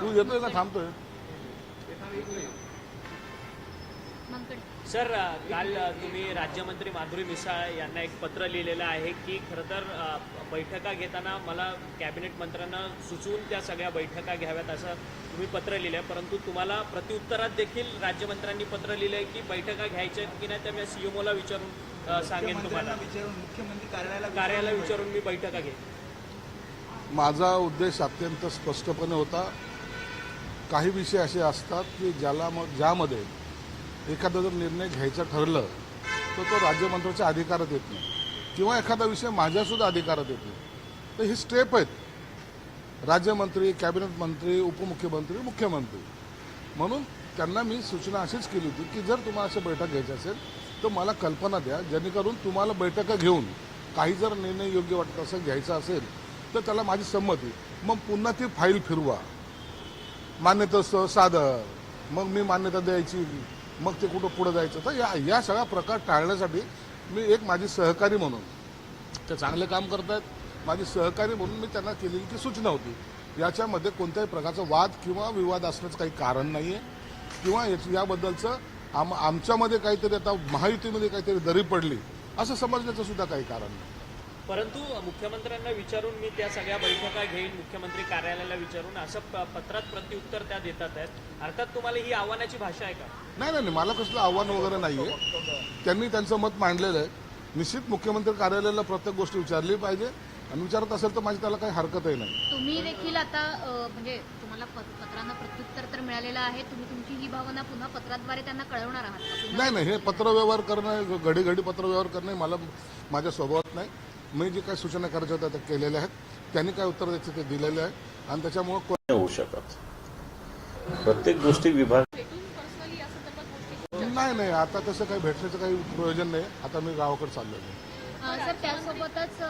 तू येतोय का? थांबतोय. मंगकडे सर काल तुम्ही राज्यमंत्री माधुरी मिसाळ यांना एक पत्र लिहिलेलं आहे की खरं तर बैठका घेताना मला कॅबिनेट मंत्र्यांना सुचवून त्या सगळ्या बैठका घ्याव्यात असं तुम्ही पत्र लिहिलं आहे परंतु तुम्हाला प्रतिउत्तरात देखील राज्यमंत्र्यांनी पत्र लिहिलं आहे की बैठका घ्यायच्या की नाही त्या मी सीएमओला विचारून सांगेन तुम्हाला. विचारून मुख्यमंत्री कार्यालयाला कार्यालयाला विचारून मी बैठका घेईन. माझा उद्देश अत्यंत स्पष्टपणे होता काही विषय असे असतात की ज्याला मग ज्यामध्ये एखादा जर निर्णय घ्यायचा ठरलं तर तो राज्यमंत्र्याच्या अधिकारात येत नाही. किंवा एखादा विषय माझ्यासुद्धा अधिकारात येत नाही. तर ही स्टेप आहेत. राज्यमंत्री कॅबिनेट मंत्री उपमुख्यमंत्री मुख्यमंत्री. म्हणून त्यांना मी सूचना अशीच केली होती की जर तुम्हाला अशा बैठक घ्यायची असेल तर मला कल्पना द्या जेणेकरून तुम्हाला बैठका घेऊन काही जर निर्णय योग्य वाटत असं घ्यायचा असेल तर त्याला माझी संमती मग पुन्हा ती फाईल फिरवा. मान्यता सादर. मग मी मान्यता द्यायची. मग ते कुठं पुढं जायचं? तर या या सगळा प्रकार टाळण्यासाठी मी एक माझी सहकारी म्हणून ते चांगले काम करतायत. माझी सहकारी म्हणून मी त्यांना केलेली ती सूचना होती. याच्यामध्ये कोणत्याही प्रकारचा वाद किंवा विवाद असण्याचं काही कारण नाही आहे किंवा याबद्दलचं आम आमच्यामध्ये काहीतरी आता महायुतीमध्ये काहीतरी दरी पडली. असं समजण्याचं सुद्धा काही कारण नाही. परंतु मुख्यमंत्र्यांना विचारून मी त्या सगळ्या बैठका घेईन मुख्यमंत्री कार्यालयाला विचारून असं प- पत्रात प्रत्युत्तर त्या देतात आहेत. अर्थात तुम्हाला ही आव्हानाची भाषा आहे का? नाही नाही नाही, मला कसलं आव्हान वगैरे नाही आहे त्यांनी त्यांचं मत मांडलेलं आहे. निश्चित मुख्यमंत्री कार्यालयाला प्रत्येक गोष्ट विचारली पाहिजे. आणि विचारत असेल तर माझी त्याला काही हरकतही नाही. तुम्ही देखील आता म्हणजे तुम्हाला पत- पत्रांना प्रत्युत्तर तर मिळालेलं आहे. तुम्ही तुमची ही भावना पुन्हा पत्राद्वारे त्यांना कळवणार आहात? नाही नाही हे पत्रव्यवहार करणं घडी घडी पत्रव्यवहार करणे मला माझ्या स्वभावात नाही. मी जे काही सूचना करायच्या होत्या त्या केलेल्या आहेत. त्यांनी काय उत्तर द्यायचं ते दिलेलं आहे. आणि त्याच्यामुळं होऊ शकत. प्रत्येक गोष्टी विभाग नाही नाही. आता तसं काही भेटण्याचं काही प्रयोजन नाही. आता मी गावाकडे चाललो आहे सर त्यासोबतच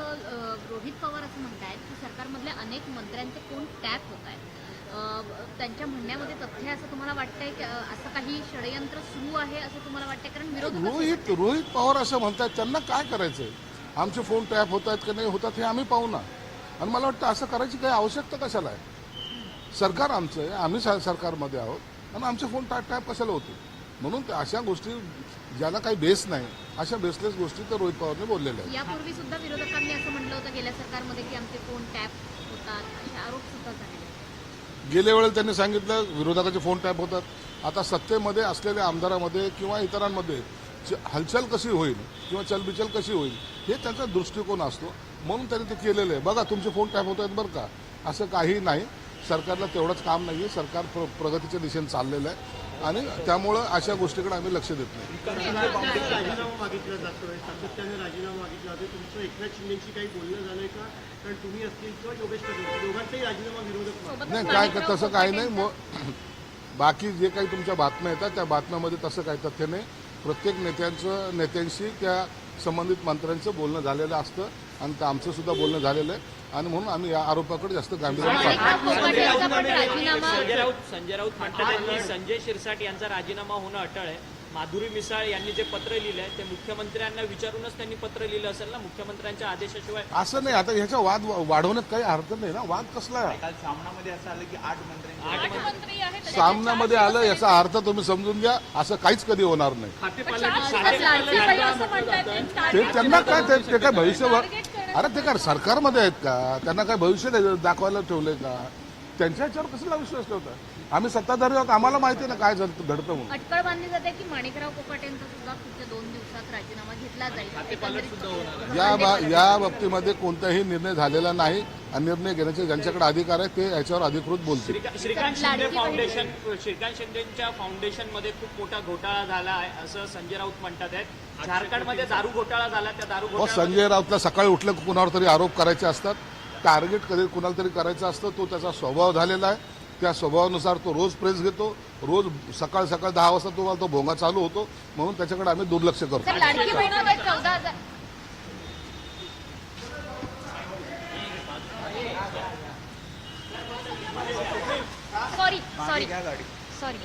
रोहित पवार असं म्हणतायत की सरकारमधल्या अनेक मंत्र्यांचे फोन टॅप होत आहेत. त्यांच्या म्हणण्यामध्ये तथ्य असं तुम्हाला वाटतंय की असं काही षडयंत्र सुरू आहे असं तुम्हाला वाटतंय? कारण विरोध रोहित रोहित पवार असं म्हणतात त्यांना काय करायचंय? आमचे फोन टॅप होत आहेत की नाही होतात हे आम्ही पाहू ना. आणि मला वाटतं असं करायची काही आवश्यकता कशाला आहे? सरकार आमचं आहे आम्ही सरकारमध्ये आहोत. आणि आमचे फोन टॅप टॅप कशाला होते म्हणून अशा गोष्टी ज्याला काही बेस नाही अशा बेसलेस गोष्टी तर रोहित पवारने बोललेल्या आहेत. यापूर्वी सुद्धा विरोधकांनी असं म्हटलं होतं गेल्या सरकारमध्ये की आमचे फोन टॅप होतात असे आरोप सुद्धा. गेल्या वेळेला त्यांनी सांगितलं विरोधकाचे फोन टॅप होतात. आता सत्तेमध्ये असलेल्या आमदारामध्ये किंवा इतरांमध्ये हालचाल कशी होईल किंवा चलबिचल कशी होईल हे त्यांचा दृष्टिकोन असतो. म्हणून त्यांनी ते केलेलं आहे. बघा तुमचे फोन टॅप होत आहेत बरं का. असं काही नाही. सरकारला तेवढंच काम नाही आहे सरकार प्र प्रगतीच्या दिशेने चाललेलं आहे. आणि त्यामुळं अशा गोष्टीकडे आम्ही लक्ष देत नाही. नाही काय तसं काही नाही. मग बाकी जे काही तुमच्या बातम्या येतात त्या बातम्यामध्ये तसं काही तथ्य नाही. प्रत्येक नेत्यांचं नेत्यांशी त्या संबंधित मंत्र्यांचं बोलणं झालेलं असतं आणि ते आमचं सुद्धा बोलणं झालेलं आहे. आणि म्हणून आम्ही या आरोपाकडे जास्त गांभीर्याने संजय राऊत संजय राऊत म्हणतात की संजय शिरसाट यांचा राजीनामा होणं अटळ आहे. माधुरी मिसाळ यांनी जे पत्र लिहिलंय ते मुख्यमंत्र्यांना विचारूनच त्यांनी पत्र लिहिलं असेल ना? मुख्यमंत्र्यांच्या आदेशाशिवाय असं नाही आता ह्याचा वाद वाढवण्यात काही अर्थ नाही ना? वाद कसला? आहे काल सामनामध्ये असं आलं की आठ मंत्र्यांची आठ मंत्री सामन्यामध्ये आलं याचा अर्थ तुम्ही समजून घ्या असं काहीच कधी होणार नाही. ते त्यांना काय ते ते काय भविष्य अरे ते काय सरकारमध्ये आहेत का? त्यांना काय भविष्य दाखवायला ठेवलंय का? त्यांच्या ह्याच्यावर कसला विश्वास ठेवता आम्ही सत्ताधारी आहोत आम्हाला माहिती ना काय झालं घडतं म्हणून. अटकळ बांधली जाते की माणिकराव कोकाटेंचा सुद्धा पुढच्या दोन दिवसात राजीनामा घेतला जाईल या बा या बाबतीमध्ये कोणताही निर्णय झालेला नाही आणि निर्णय घेण्याचे ज्यांच्याकडे अधिकार आहे ते याच्यावर अधिकृत बोलतील. श्रीका- श्रीकांत शिंदे फाउंडेशन श्रीकांत शिंदेच्या फाउंडेशनमध्ये खूप मोठा घोटाळा झाला आहे असं संजय राऊत म्हणतात आहेत. झारखंडमध्ये दारू घोटाळा झाला त्या दारू घोटाळ्यामध्ये संजय राऊतला सकाळी उठलं की कुणावर तरी आरोप करायचे असतात? टार्गेट कधी कुणाला तरी करायचं असतं तो त्याचा स्वभाव झालेला आहे. त्या स्वभावानुसार तो रोज प्रेस घेतो. रोज सकाळ सकाळ दहा वाजता तुम्हाला तो भोंगा चालू होतो. म्हणून त्याच्याकडे आम्ही दुर्लक्ष करतो. Sorry sorry sorry